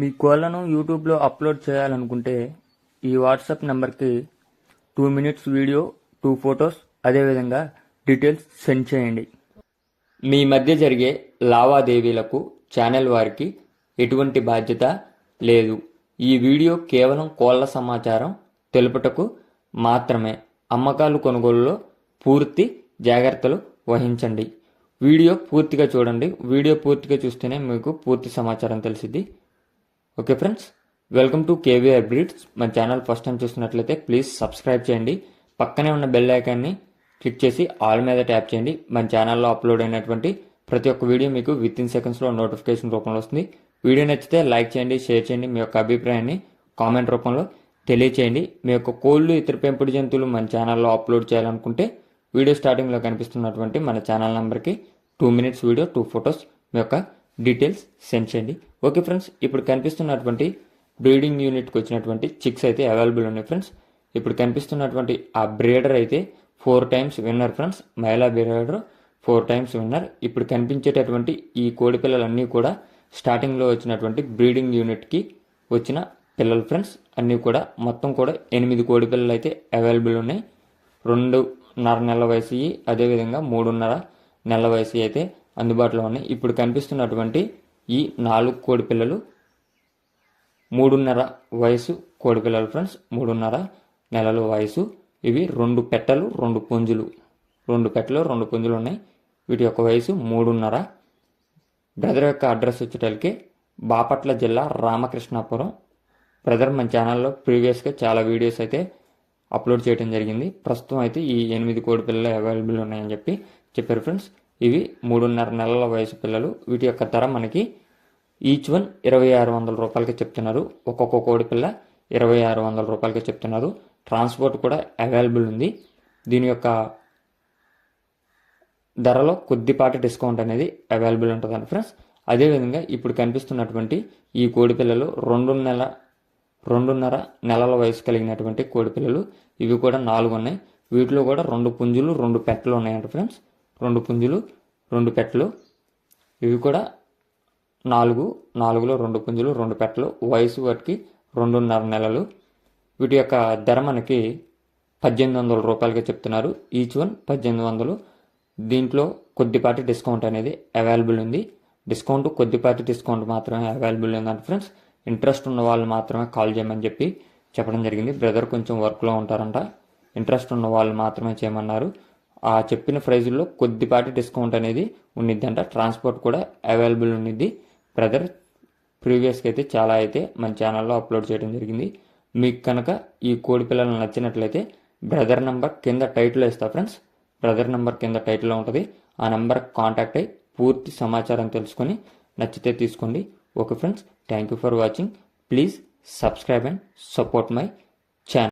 మీ కోళ్ళను యూట్యూబ్లో అప్లోడ్ చేయాలనుకుంటే ఈ వాట్సాప్ నెంబర్కి two minutes video two photos అదేవిధంగా డీటెయిల్స్ సెండ్ చేయండి. మీ మధ్య జరిగే లావాదేవీలకు ఛానల్ వారికి ఎటువంటి బాధ్యత లేదు. ఈ వీడియో కేవలం కోళ్ళ సమాచారం తెలుపుటకు మాత్రమే. అమ్మకాలు కొనుగోలులో పూర్తి జాగ్రత్తలు వహించండి. వీడియో పూర్తిగా చూడండి. వీడియో పూర్తిగా చూస్తేనే మీకు పూర్తి సమాచారం తెలిసిద్ది. Okay friends welcome to KV updates. మన ఛానల్ ఫస్ట్ టైం చూస్తున్నట్లయితే ప్లీజ్ సబ్స్క్రైబ్ చేయండి. పక్కనే ఉన్న బెల్ ఐకాన్ని క్లిక్ చేసి ఆల్ మీద ట్యాప్ చేయండి. మన ఛానల్లో అప్లోడ్ అయినటువంటి ప్రతి ఒక్క వీడియో మీకు విత్ ఇన్ సెకండ్స్లో నోటిఫికేషన్ రూపంలో వస్తుంది. వీడియో నచ్చితే లైక్ చేయండి షేర్ చేయండి. మీ యొక్క అభిప్రాయాన్ని కామెంట్ రూపంలో తెలియచేయండి. మీ యొక్క కోళ్ళు ఇతర పెంపుడు జంతువులు మన ఛానల్లో అప్లోడ్ చేయాలనుకుంటే వీడియో స్టార్టింగ్లో కనిపిస్తున్నటువంటి మన ఛానల్ నెంబర్కి two minutes video two photos మీ యొక్క డీటెయిల్స్ సెండ్ చేయండి. ఓకే ఫ్రెండ్స్ ఇప్పుడు కనిపిస్తున్నటువంటి బ్రీడింగ్ యూనిట్కి వచ్చినటువంటి చిక్స్ అయితే అవైలబుల్ ఉన్నాయి ఫ్రెండ్స్. ఇప్పుడు కనిపిస్తున్నటువంటి ఆ బ్రీడర్ అయితే ఫోర్ టైమ్స్ విన్నర్ ఫ్రెండ్స్. మహిళా బ్రీడర్ ఫోర్ టైమ్స్ విన్నర్. ఇప్పుడు కనిపించేటటువంటి ఈ కోడి పిల్లలన్నీ కూడా స్టార్టింగ్లో వచ్చినటువంటి బ్రీడింగ్ యూనిట్కి వచ్చిన పిల్లలు ఫ్రెండ్స్. అన్నీ కూడా మొత్తం కూడా ఎనిమిది కోడి పిల్లలు అయితే అవైలబుల్ ఉన్నాయి. రెండున్నర నెలల వయసు అదేవిధంగా మూడున్నర నెలల వయసు అయితే అందుబాటులో ఉన్నాయి. ఇప్పుడు కనిపిస్తున్నటువంటి ఈ నాలుగు కోడి పిల్లలు మూడున్నర వయసు కోడి పిల్లలు ఫ్రెండ్స్ మూడున్నర నెలల వయసు. ఇవి రెండు పెట్టలు రెండు పుంజులు. రెండు పెట్టలు రెండు పుంజులు ఉన్నాయి. వీటి యొక్క వయసు మూడున్నర. బ్రదర్ యొక్క అడ్రస్ వచ్చేటరికి బాపట్ల జిల్లా రామకృష్ణాపురం. బ్రదర్ మన ఛానల్లో ప్రీవియస్గా చాలా వీడియోస్ అయితే అప్లోడ్ చేయడం జరిగింది. ప్రస్తుతం అయితే ఈ ఎనిమిది కోడి పిల్లలు అవైలబుల్ ఉన్నాయని చెప్పి చెప్పారు ఫ్రెండ్స్ ఇవి మూడున్నర నెలల వయసు పిల్లలు. వీటి యొక్క ధర మనకి ఈచ్ వన్ ఇరవై ఆరు వందల రూపాయలకి చెప్తున్నారు. ఒక్కొక్క కోడి పిల్ల ఇరవై ఆరు వందల రూపాయలకి చెప్తున్నారు. ట్రాన్స్పోర్ట్ కూడా అవైలబుల్ ఉంది. దీని యొక్క ధరలో కొద్దిపాటి డిస్కౌంట్ అనేది అవైలబుల్ ఉంటుందండి ఫ్రెండ్స్. అదేవిధంగా ఇప్పుడు కనిపిస్తున్నటువంటి ఈ కోడి పిల్లలు రెండు నెల రెండున్నర నెలల వయసు కలిగినటువంటి కోడి పిల్లలు. ఇవి కూడా నాలుగు ఉన్నాయి. వీటిలో కూడా రెండు పుంజులు రెండు పెట్టలు ఉన్నాయంట ఫ్రెండ్స్. రెండు పుంజులు రెండు పెట్టలు. ఇవి కూడా నాలుగు నాలుగులో రెండు పుంజులు రెండు పెట్టలు. వయసు వాటికి రెండున్నర నెలలు. వీటి యొక్క ధర మనకి పద్దెనిమిది వందల రూపాయలుగా చెప్తున్నారు. ఈచ్ వన్ పద్దెనిమిది వందలు. దీంట్లో కొద్దిపాటి డిస్కౌంట్ అనేది అవైలబుల్ ఉంది. డిస్కౌంట్ కొద్దిపాటి డిస్కౌంట్ మాత్రమే అవైలబుల్ ఉందంటే ఫ్రెండ్స్. ఇంట్రెస్ట్ ఉన్న వాళ్ళు మాత్రమే కాల్ చేయమని చెప్పి చెప్పడం జరిగింది. బ్రదర్ కొంచెం వర్క్లో ఉంటారంట. ఇంట్రెస్ట్ ఉన్న వాళ్ళు మాత్రమే చేయమన్నారు. ఆ చెప్పిన ప్రైజుల్లో కొద్దిపాటి డిస్కౌంట్ అనేది ఉండిద్దంట. ట్రాన్స్పోర్ట్ కూడా అవైలబుల్ ఉండిద్ది. బ్రదర్ ప్రీవియస్గా అయితే చాలా అయితే మన ఛానల్లో అప్లోడ్ చేయడం జరిగింది. మీకు కనుక ఈ కోడి పిల్లలు నచ్చినట్లయితే బ్రదర్ నెంబర్ కింద టైటిల్ ఇస్తా ఫ్రెండ్స్. బ్రదర్ నెంబర్ కింద టైటిల్లో ఉంటుంది. ఆ నెంబర్ కాంటాక్ట్ అయ్యి పూర్తి సమాచారం తెలుసుకొని నచ్చితే తీసుకోండి. Okay friends thank you for watching. Please subscribe and support my channel.